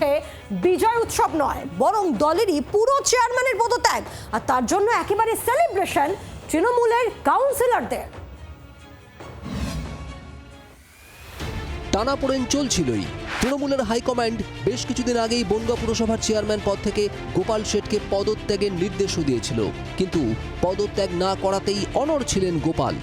উঠে বিজয় উৎসব নয়, বরং দলেরই পুরো চেয়ারম্যানের পদত্যাগ। আর তার জন্য একেবারে সেলিব্রেশন তৃণমূলের কাউন্সিলরদের টানাপোড়েন চলছিলই। তৃণমূলের হাইকমান্ড বেশ কিছুদিন আগেই বনগাঁ পুরসভার চেয়ারম্যান পদ থেকে গোপাল শেঠকে পদত্যাগের নির্দেশও দিয়েছিল। কিন্তু পদত্যাগ না করাতেই অনড় ছিলেন গোপাল।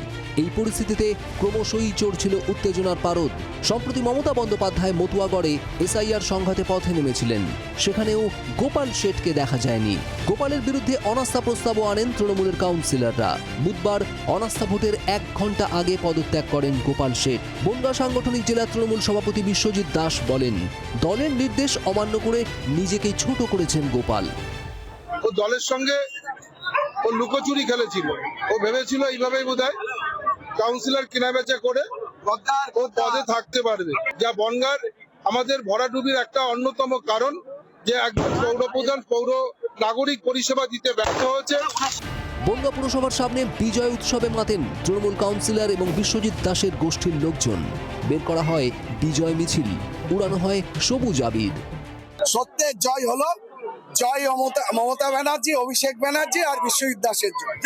এই পরিস্থিতিতে ক্রমশই চড়ছিল উত্তেজনার পারদ। সম্প্রতি মমতা বন্দ্যোপাধ্যায় মতুয়াগড়ে এসআইআর সংঘাতে পথে নেমেছিলেন। সেখানেও গোপাল শেঠকে দেখা যায়নি। গোপালের বিরুদ্ধে অনাস্থা প্রস্তাবও আনেন তৃণমূলের কাউন্সিলররা। বুধবার অনাস্থা ভোটের এক ঘণ্টা আগে পদত্যাগ করেন গোপাল শেঠ। বনগাঁ সাংগঠনিক জেলা তৃণমূল সভাপতি বিশ্বজিৎ দাস বলেন, দলের নির্দেশ অমান্য করে নিজেকে ছোট করেছেন গোপাল। ও দলের সঙ্গে ও লুকোচুরি খেলেছিল। ও ভেবেছিল এইভাবেই বোধ কাউন্সিলর কেনাবেচা করে ও পদে থাকতে পারবে। যা বনগার আমাদের ভরাডুবির একটা অন্যতম কারণ যে একজন পৌরপ্রধান পৌর নাগরিক পরিষেবা দিতে ব্যর্থ হয়েছে। বনগাঁ পুরসভার সামনে বিজয় উৎসবে মাতেন তৃণমূল কাউন্সিলর এবং বিশ্বজিৎ দাসের গোষ্ঠীর লোকজন। বের করা হয় বিজয় মিছিল উড়ানো হয় সবুজ আবির। সত্যের জয় হলো জয় মমতা মমতা ব্যানার্জি অভিষেক ব্যানার্জি আর বিশ্বজিৎ দাসের জয়।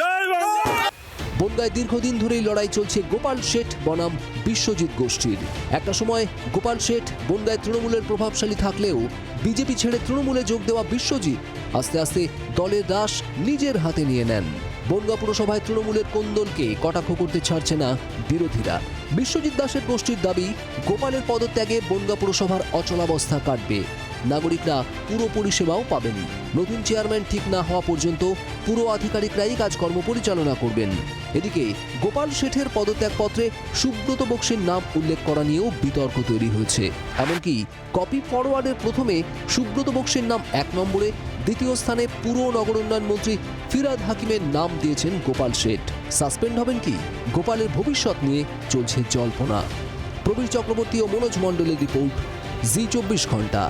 বনগায় দীর্ঘদিন ধরেই লড়াই চলছে গোপাল শেঠ বনাম বিশ্বজিৎ গোষ্ঠীর। একটা সময় গোপাল শেঠ বনগায় তৃণমূলের প্রভাবশালী থাকলেও বিজেপি ছেড়ে তৃণমূলে যোগ দেওয়া বিশ্বজিৎ আস্তে আস্তে দলের দাস নিজের হাতে নিয়ে নেন। বনগাঁ পুরসভায় তৃণমূলের কোন্দলকে কটাক্ষ করতে ছাড়ছে না বিরোধীরা। বিশ্বজিৎ দাসের গোষ্ঠীর দাবি, গোপালের পদত্যাগে বনগাঁ পুরসভার অচলাবস্থা কাটবে। নাগরিকরা পুরো পরিষেবাও পাবেন। নতুন চেয়ারম্যান ঠিক না হওয়া পর্যন্ত পুরো আধিকারিকরাই কাজকর্ম পরিচালনা করবেন। এদিকে গোপাল শেঠের পদত্যাগপত্রে সুব্রত বক্সের নাম উল্লেখ করা নিয়েও বিতর্ক তৈরি হয়েছে। এমনকি কপি ফরওয়ার্ডের প্রথমে সুব্রত বক্সের নাম এক নম্বরে, দ্বিতীয় স্থানে পুরো নগর উন্নয়ন মন্ত্রী ফিরাদ হাকিমের নাম দিয়েছেন গোপাল শেঠ। সাসপেন্ড হবেন কি? গোপালের ভবিষ্যৎ নিয়ে চলছে জল্পনা। প্রবীর চক্রবর্তী ও মনোজ মণ্ডলের রিপোর্ট, জি চব্বিশ ঘণ্টা।